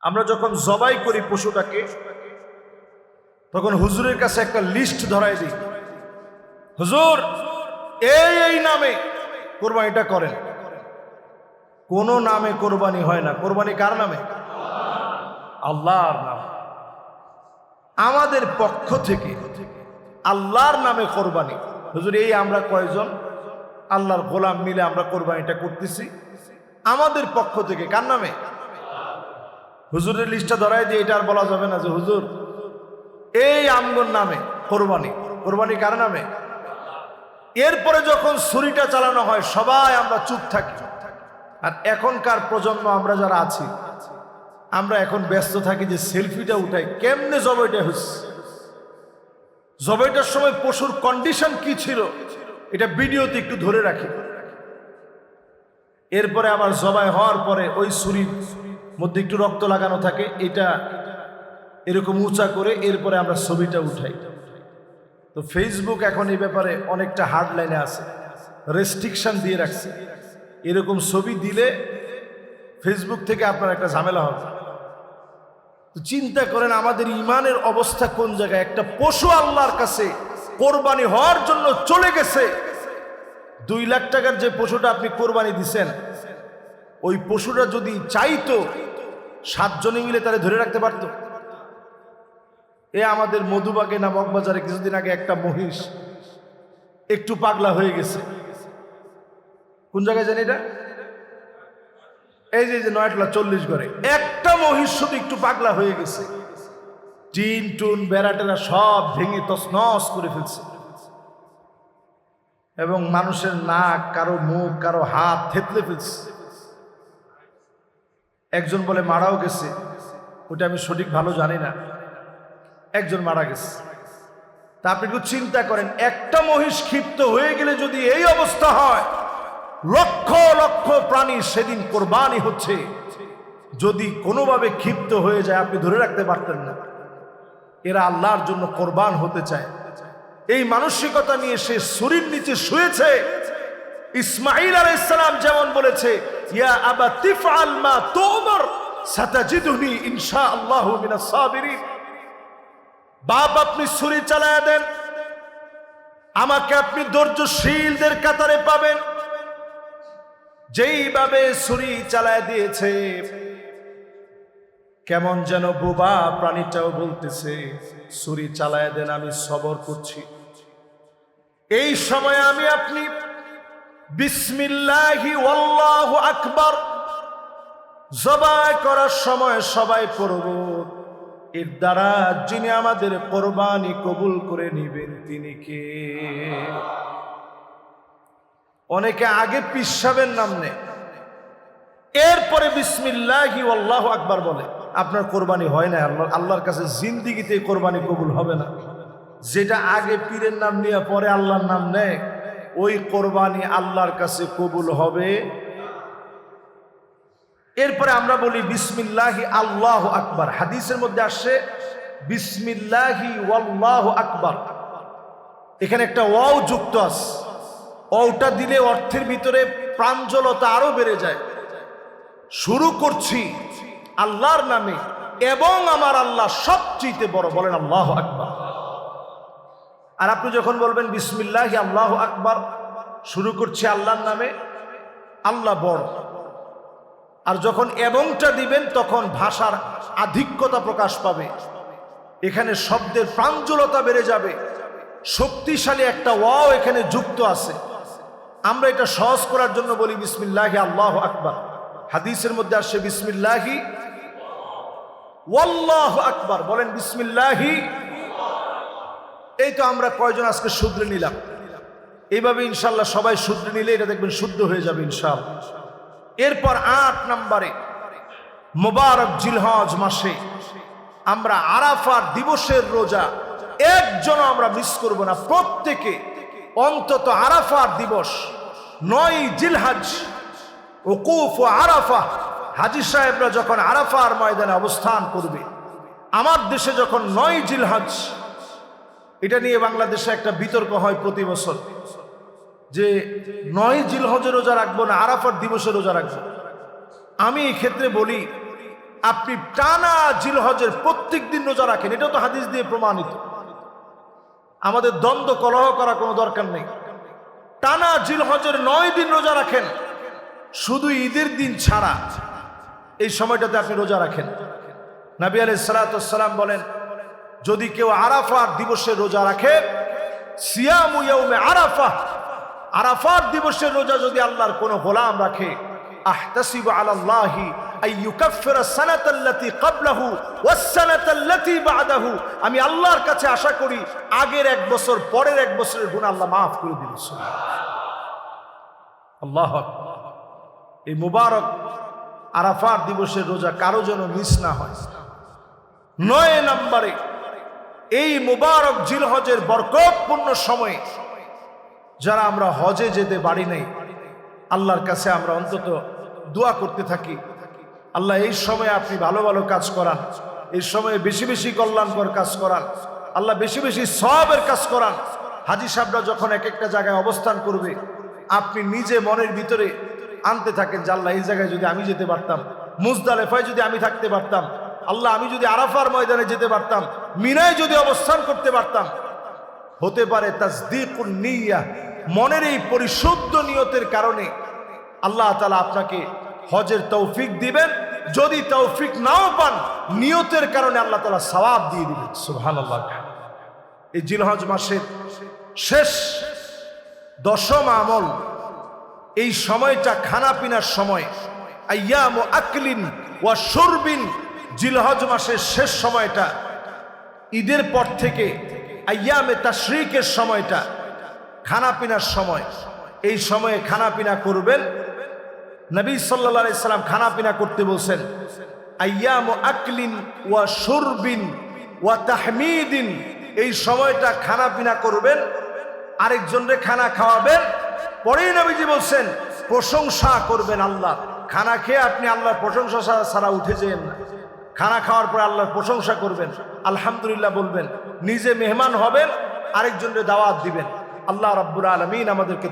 আমরা যখন জবাই করি পশুটাকে, তখন হুজুরের কাছে একটা লিস্ট ধরাই দিই। হুজুর, এই এই নামে কোরবানিটা করেন। কোন নামে কোরবানি হয় না। কোরবানি কার নামে? আল্লাহর নাম। আমাদের পক্ষ থেকে আল্লাহর নামে কোরবানি। হুজুর, এই আমরা কয়জন? আল্লাহর গোলাম মিলে আমরা কোরবানিটা করতেছি। আমাদের পক্ষ থেকে কার নামে? হুজুরের লিস্টটা ধরাই দিয়ে এটা আর বলা যাবে না যে হুজুর, এই আমগর নামে, কোরবানি। কোরবানি কার নামে? এরপরে যখন ছুরিটা চালানো হয়, সবাই আমরা চুপ থাকি। আর এখনকার প্রজন্ম, আমরা যারা আছি, আমরা এখন ব্যস্ত থাকি যে সেলফিটা উঠাই। কেমনে জবাইটা হচ্ছে জবাইটার সময় পশুর কন্ডিশন কি ছিল? এটা ভিডিওতে একটু ধরে রাখি। এরপরে আবার জবাই হওয়ার পরে ওই ছুরির মধ্যে একটু রক্ত লাগানো থাকে, এটা এরকম উঁচা করে এরপরে আমরা ছবিটা উঠাই। তো ফেসবুক এখন এই ব্যাপারে অনেকটা হার্ড লাইনে আছে রেস্ট্রিকশন দিয়ে রাখছে। এরকম ছবি দিলে ফেসবুক থেকে আপনার একটা ঝামেলা হবে। তো চিন্তা করেন আমাদের ইমানের অবস্থা কোন জায়গায়? একটা পশু আল্লাহর কাছে কোরবানি হওয়ার জন্য চলে গেছে। দুই লাখ টাকার যে পশুটা আপনি কোরবানি দিছেন ওই পশুরা যদি চাইতো সাতজনে মিলে তারা ধরে রাখতে পারতো। এ আমাদের মধুবাগে না মগবাজারে কিছুদিন আগে একটা মহিষ একটু পাগলা হয়ে গেছে। কোন জায়গায় জানি এটা? এই যে যে নয়টলা চল্লিশ ঘরে। একটা মহিষ শুধু একটু পাগলা হয়ে গেছে। টিন টুন, বেড়াটেরা সব ভেঙে তসনস করে ফেলছে। এবং মানুষের নাক, কারও মুখ, কারও হাত থেতলে ফেলছে। একজন বলে, মারাও গেছে। ওটা আমি সঠিক ভালো জানি না। একজন মারা গেছে। তা আপনি একটু চিন্তা করেন, একটা মহিষ ক্ষিপ্ত হয়ে গেলে যদি এই অবস্থা হয়, লক্ষ লক্ষ প্রাণী সেদিন কোরবানি হচ্ছে। যদি কোনোভাবে ক্ষিপ্ত হয়ে যায়, আপনি ধরে রাখতে পারতেন না। এরা আল্লাহর জন্য কোরবান হতে চায়। এই মানসিকতা নিয়ে সে শরীর নিচে শুয়েছে। ইসমাইল আলাইসালাম যেমন বলেছে বাপ, আপনি ছুরি দেন। আমাকে আপনি ধৈর্যশীলদের কাতারে পাবেন। যেইভাবে ছুরি চালায় দিয়েছে, কেমন যেন বোবা প্রাণীটাও বলতেছে, ছুরি চালায় দেন, আমি সবর করছি। এই সময় আমি আপনি বিসমিল্লাহি ওয়াল্লাহু আকবার। জবাই করার সময় সবাই পড়ব। এর দ্বারা যিনি আমাদের কোরবানি কবুল করে নিবেন, তিনি কে? অনেকে আগে পিসাবের নাম নেয়। এরপরে বিসমিল্লাহি আল্লাহ আকবার বলে, আপনার কোরবানি হয় না, আল্লাহ আল্লাহর কাছে জিন্দিগিতে কোরবানি কবুল হবে না। যেটা আগে পীরের নাম নিয়ে পরে আল্লাহর নাম নেয়। ওই কোরবানি আল্লাহর কাছে কবুল হবে। এরপরে আমরা বলি, বিসমিল্লাহি আল্লাহ আকবার। হাদিসের মধ্যে আসছে বিসমিল্লাহি ওয়াল্লাহ আকবার। এখানে একটা ওয়াও যুক্ত আছে। ওটা দিলে অর্থের ভিতরে প্রাঞ্জলতা আরও বেড়ে যায়। শুরু করছি আল্লাহর নামে এবং আমার আল্লাহ সবচেয়ে বড়। বলেন আল্লাহ আকবার। আর আপনি যখন বলবেন, বিসমিল্লাহি, আল্লাহ আকবার, শুরু করছে আল্লাহর নামে, আল্লাহ বড়। আর যখন এবংটা দিবেন, তখন ভাষার আধিক্যতা প্রকাশ পাবে। এখানে শব্দের প্রাঞ্জলতা বেড়ে যাবে। শক্তিশালী একটা ওয়াও এখানে যুক্ত আছে। আমরা এটা সহজ করার জন্য বলি, বিসমিল্লাহি, আল্লাহ আকবার। হাদিসের মধ্যে আসছে, বিসমিল্লাহি আকবার। বলেন, বিসমিল্লাহি এই তো আমরা কয়জন আজকে শুধরে নিলাম? এইভাবে ইনশাল্লাহ সবাই শুধরে নিলে এটা দেখবেন শুদ্ধ হয়ে যাবে ইনশাল্লাহ। এরপর আট নম্বরে মোবারক জিলহজ মাসে আমরা আরাফার দিবসের রোজা একজনও আমরা মিস করব না। প্রত্যেকে অন্তত আরাফার দিবস নয় জিলহাজ, ওকুফ ও আরাফা হাজি সাহেবরা যখন আরাফার ময়দানে অবস্থান করবে, আমার দেশে যখন নয় জিলহাজ এটা নিয়ে বাংলাদেশে একটা বিতর্ক হয় প্রতি বছর যে নয় জিলহজের রোজা রাখব না আরাফার দিবসে রোজা রাখব। আমি এই ক্ষেত্রে বলি, আপনি টানা জিলহজের প্রত্যেক দিন রোজা রাখেন এটা তো হাদিস দিয়ে প্রমাণিত। আমাদের দ্বন্দ্ব কলহ করা কোনো দরকার নেই। টানা জিলহজের নয় দিন রোজা রাখেন, শুধু ঈদের দিন ছাড়া এই সময়টাতে আপনি রোজা রাখেন। নবী আলাই সালাতাম বলেন যদি কেউ আরাফার দিবসে রোজা রাখে, সিয়ামু আরাফা। আরাফার দিবসের রোজা যদি আল্লাহর কোনো গোলাম রাখে আমি আল্লাহর কাছে আশা করি, আগের এক বছর, পরের এক বছরের গুনাহ আল্লাহ মাফ করে দিবেন আল্লাহ এই মুবারক আরাফার দিবসের রোজা কারও যেন মিস না হয়। নয় নম্বরে এই মুবারক জিলহজের বরকতপূর্ণ সময়ে যারা আমরা হজে যেতে বাড়ি নাই, আল্লাহর কাছে আমরা অন্তত দোয়া করতে থাকি। আল্লাহ, এই সময়ে আপনি ভালো ভালো কাজ করান। এই সময়ে বেশি বেশি কল্যাণকর কাজ করান। আল্লাহ, বেশি বেশি সবের কাজ করান। হাজি সাহেবরা যখন এক একটা জায়গায় অবস্থান করবে, আপনি নিজে মনের ভিতরে আনতে থাকেন যে, আল্লাহ, এই জায়গায় যদি আমি যেতে পারতাম, মুজদালেফায় যদি আমি থাকতে পারতাম আল্লাহ, আমি যদি আরাফার ময়দানে যেতে পারতাম, মিনায় যদি অবস্থান করতে পারতাম, হতে পারে তাসদিকুন নিয়া, মনের এই পরিশুদ্ধ নিয়তের কারণে আল্লাহ তালা আপনাকে হজের তৌফিক দিবেন। যদি তৌফিক নাও পান, নিয়তের কারণে আল্লাহ তালা সওয়াব দিয়ে দিবেন। সুহান আল্লাহ এই জিলহজ মাসের শেষ, দশম আমল, এই সময়টা খানা পিনার সময়। আয়াম ও আকলিন ওয়া সুরবিন জিলহজ মাসের শেষ সময়টা, ঈদের পর থেকে আয়ামে তাশরিকের সময়টা খানা পিনার সময়। এই সময়ে খানা পিনা করবেন। নবী সাল্লা সাল্লাম খানা পিনা করতে বলছেন, আয়াম আকলিন ওয়া সুরবিন ওয়া তাহমিদিন। এই সময়টা খানা পিনা করবেন আরেকজনরে খানা খাওয়াবেন। পরেই নবীজি বলছেন, প্রশংসা করবেন আল্লাহ। খানা খেয়ে আপনি আল্লাহর প্রশংসা ছাড়া উঠে যেন না। খানা খাওয়ার পরে আল্লাহর প্রশংসা করবেন, আলহামদুলিল্লাহ বলবেন, নিজে মেহমান হবেন আরেকজনকে দাওয়াত দিবেন। আল্লাহ রাব্বুল আলমিন আমাদেরকে